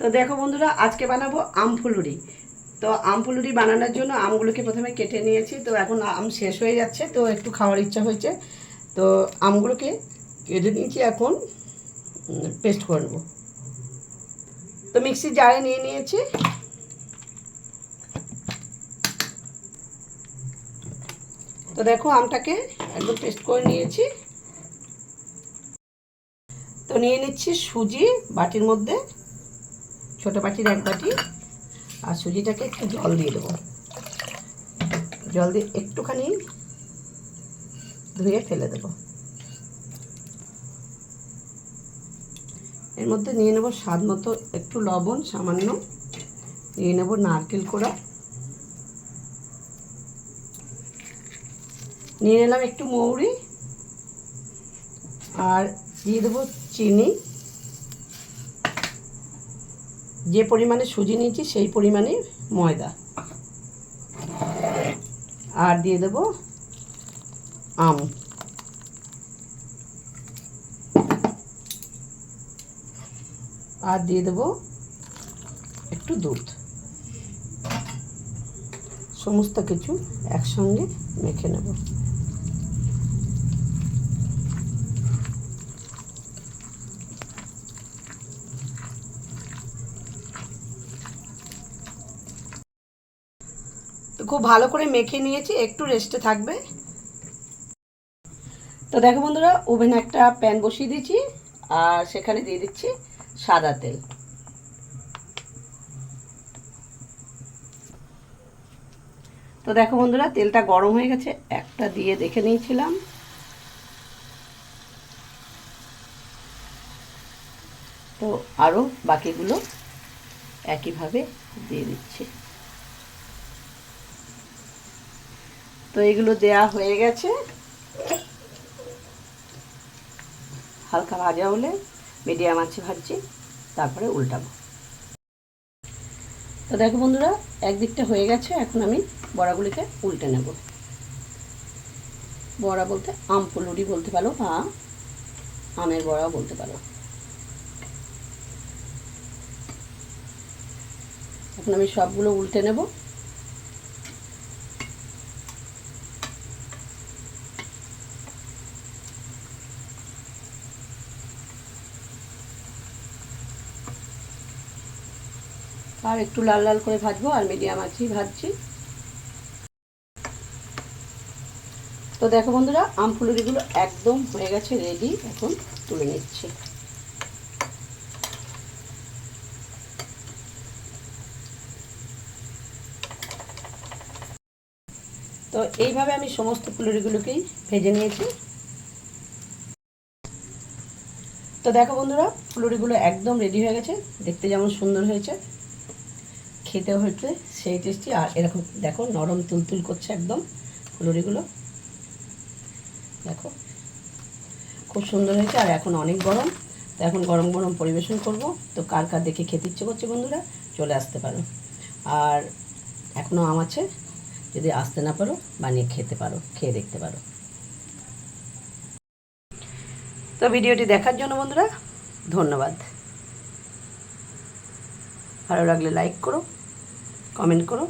তো দেখো বন্ধুরা, আজকে বানাবো আম ফুলুরি। তো আম ফুলুরি বানানোর জন্য আমগুলোকে প্রথমে কেটে নিয়েছি। তো এখন আম শেষ হয়ে যাচ্ছে, তো একটু খাওয়ার ইচ্ছা হয়েছে। তো আমগুলোকে কেটে নিয়েছি এখন পেস্ট করে নেব। তো মিক্সির জারে নিয়ে নিয়েছি। তো দেখো আমটাকে একদম পেস্ট করে নিয়েছি। তো নিয়ে নিচ্ছি সুজি বাটির মধ্যে। ছোট বাটির এক বাটি আর সুজিটাকে একটু জল দিয়ে দেবো। জল দিয়ে একটুখানি ধুয়ে ফেলে দেবো। এর মধ্যে নিয়ে নেব স্বাদ মতো একটু লবণ, সামান্য নিয়ে নেব নারকেল কোড়া। নিয়ে নিলাম একটু মৌরি আর দিয়ে দেবো চিনি। যে পরিমাণে সুজি নিয়েছি, সেই পরিমাণে ময়দা। আর দিয়ে দেব আম। আর দিয়ে দেব একটু দুধ। সমস্ত কিছু একসঙ্গে মেখে নেব। তো খুব ভালো করে মেখে নিয়েছি, একটু রেস্টে থাকবে। তো দেখো বন্ধুরা ওভেনে একটা প্যান বসিয়ে দিয়েছি, আর সেখানে দিয়ে দিচ্ছি সাদা তেল। তো দেখো বন্ধুরা, তেলটা গরম হয়ে গেছে, একটা দিয়ে দেখে নিয়েছিলাম। তো আরও বাকিগুলো একইভাবে দিয়ে দিচ্ছি। তো এগুলো দেয়া হয়ে গেছে। হালকা ভাজা হলে মিডিয়াম আছে ভাজছি, তারপরে উল্টাবো। তো দেখো বন্ধুরা, একদিকটা হয়ে গেছে, এখন আমি বড়াগুলিকে উল্টে নেব। বড়া বলতে আম ফুলুরি বলতে পারো বা আমের বড়াও বলতে পারো। এখন আমি সবগুলো উল্টে নেব। আর একটু লাল লাল করে ভাজবো আর মিডিয়াম আছেই ভাজছি। তো দেখো বন্ধুরা, আম ফুলুরিগুলো একদম হয়ে গেছে রেডি এখন তুলে নিচ্ছি। তো এইভাবে আমি সমস্ত ফুলুরিগুলোকেই ভেজে নিয়েছি। তো দেখো বন্ধুরা, ফুলুরিগুলো একদম রেডি হয়ে গেছে। দেখতে যেমন সুন্দর হয়েছে। খেতেও হয়েছে, সেই টেস্টি আর এরকম, দেখো, নরম তুলতুল করছে একদম ফুলুরিগুলো দেখো, খুব সুন্দর হয়েছে, আর এখন অনেক গরম, তো এখন গরম গরম পরিবেশন করব। তো কার কার দেখে খেতে ইচ্ছে করছে বন্ধুরা, চলে আসতে পারো। আর এখনও আম আছে, যদি আসতে না পারো, বানিয়ে খেতে পারো, খেয়ে দেখতে পারো। তো ভিডিওটি দেখার জন্য বন্ধুরা, ধন্যবাদ। ভালো লাগলে লাইক করো কমেন্ট করো।